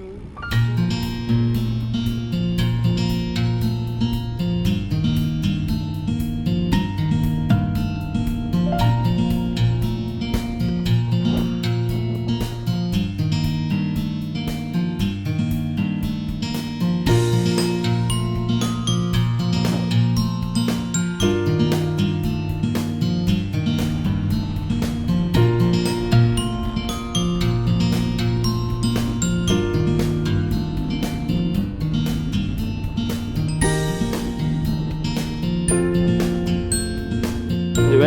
이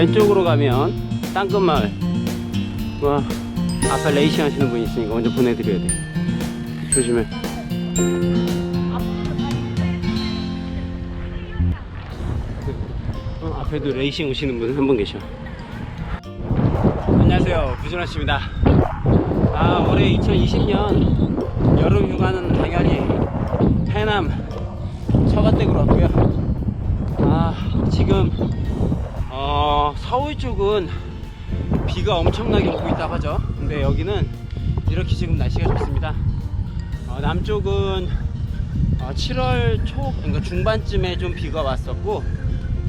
왼쪽으로 가면 땅끝마을. 와 앞에 레이싱 하시는 분이 있으니까 먼저 보내드려야 돼. 조심해. 어, 앞에도 레이싱 오시는 분 한 분 계셔. 안녕하세요. 부준환씨입니다. 아 올해 2020년 여름 휴가는 당연히 해남 처가댁으로 왔고요. 아 지금 쪽은 비가 엄청나게 오고 있다고 하죠. 근데 여기는 이렇게 지금 날씨가 좋습니다. 어, 남쪽은 어, 7월 초, 그러니까 중반쯤에 좀 비가 왔었고,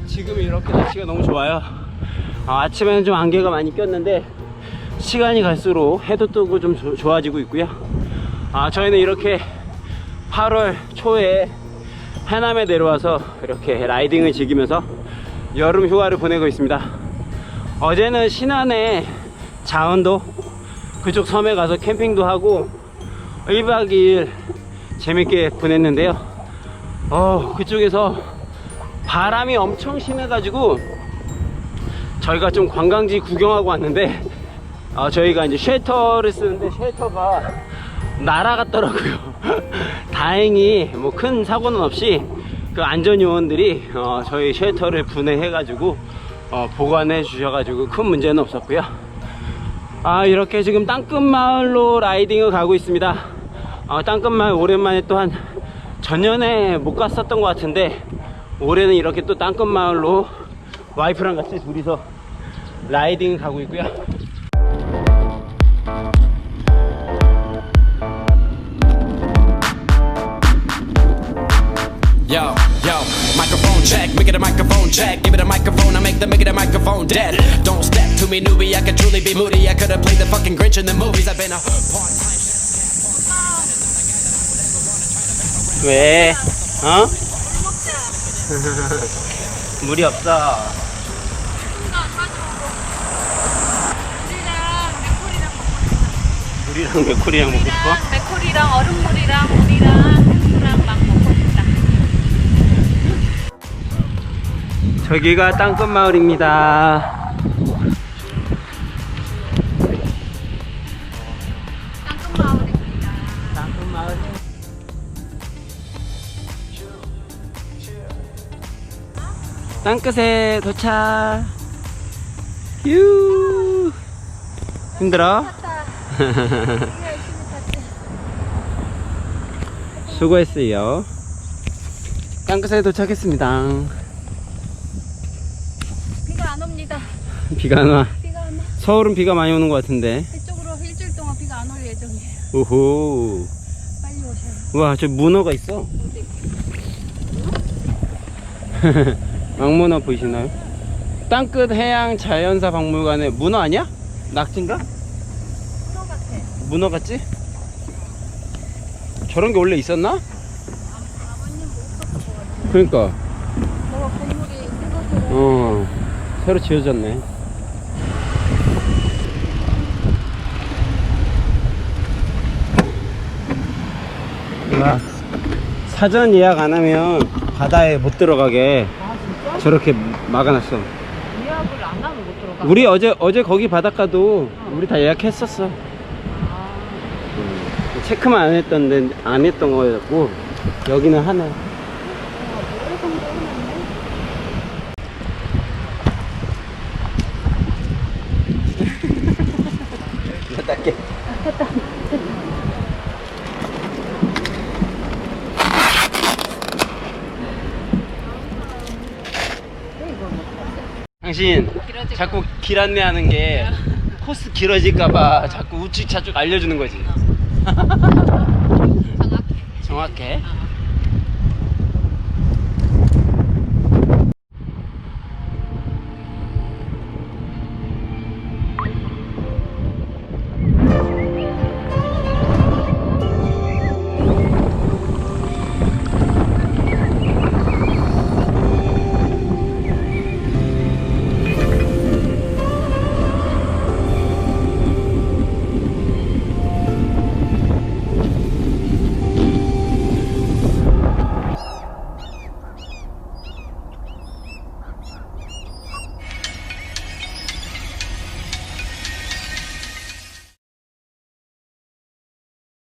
지금 이렇게 날씨가 너무 좋아요. 어, 아침에는 좀 안개가 많이 꼈는데, 시간이 갈수록 해도 뜨고 좀 조- 좋아지고 있고요. 아, 저희는 이렇게 8월 초에 해남에 내려와서 이렇게 라이딩을 즐기면서 여름 휴가를 보내고 있습니다. 어제는 신안에 자원도 그쪽 섬에 가서 캠핑도 하고 1박 2일 재밌게 보냈는데요. 어, 그쪽에서 바람이 엄청 심해가지고 저희가 좀 관광지 구경하고 왔는데 어, 저희가 이제 쉘터를 쓰는데 쉘터가 날아갔더라고요. 다행히 뭐 큰 사고는 없이 그 안전 요원들이 어, 저희 쉘터를 분해해가지고 어, 보관해 주셔가지고 큰 문제는 없었고요. 아 이렇게 지금 땅끝마을로 라이딩을 가고 있습니다. 어, 땅끝마을 오랜만에 또 한 전년에 못 갔었던 것 같은데 올해는 이렇게 또 땅끝마을로 와이프랑 같이 둘이서 라이딩 가고 있고요. Make it a microphone check. Give it a microphone, I make the make it a microphone dead. Don't step to me, newbie. I could truly be moody. I could have played the fucking Grinch in the movies. I've been a part time. 왜? 어? 물이 없어. 물이랑 맥콜이랑 먹고 싶어? 맥콜이랑 얼음물이랑 물이랑 저기가 땅끝 마을입니다. 땅끝 마을입니다. 땅끝 마을. 땅끝에 도착. 휴. 힘들어? 수고했어요. 땅끝에 도착했습니다. 비가 안 옵니다. 비가 안 와. 비가 안 와. 서울은 비가 많이 오는 것 같은데. 이쪽으로 일주일 동안 비가 안 올 예정이에요. 오호. 빨리 오셔요. 와, 저 문어가 있어. 어디? 왕문어 보이시나요? 땅끝 해양 자연사 박물관에 문어 아니야? 낙지인가? 문어 같아. 문어 같지? 저런 게 원래 있었나? 아버님 못 썼어. 그러니까 건물이 생각으로 어 새로 지어졌네. 와, 사전 예약 안 하면 바다에 못 들어가게 아 진짜? 저렇게 막아놨어. 예약을 안 하면 못 들어가. 우리 어제 어제 거기 바닷가도 우리 다 예약했었어. 아, 체크만 안 했던데 안 했던 거였고 여기는 하나. 노래 정도 해놨네. 딱게. 당신 길어질 자꾸 길 안내하는 게 코스 길어질까봐 자꾸 우측 좌측 알려주는 거지. 정확해. 정확해. 어.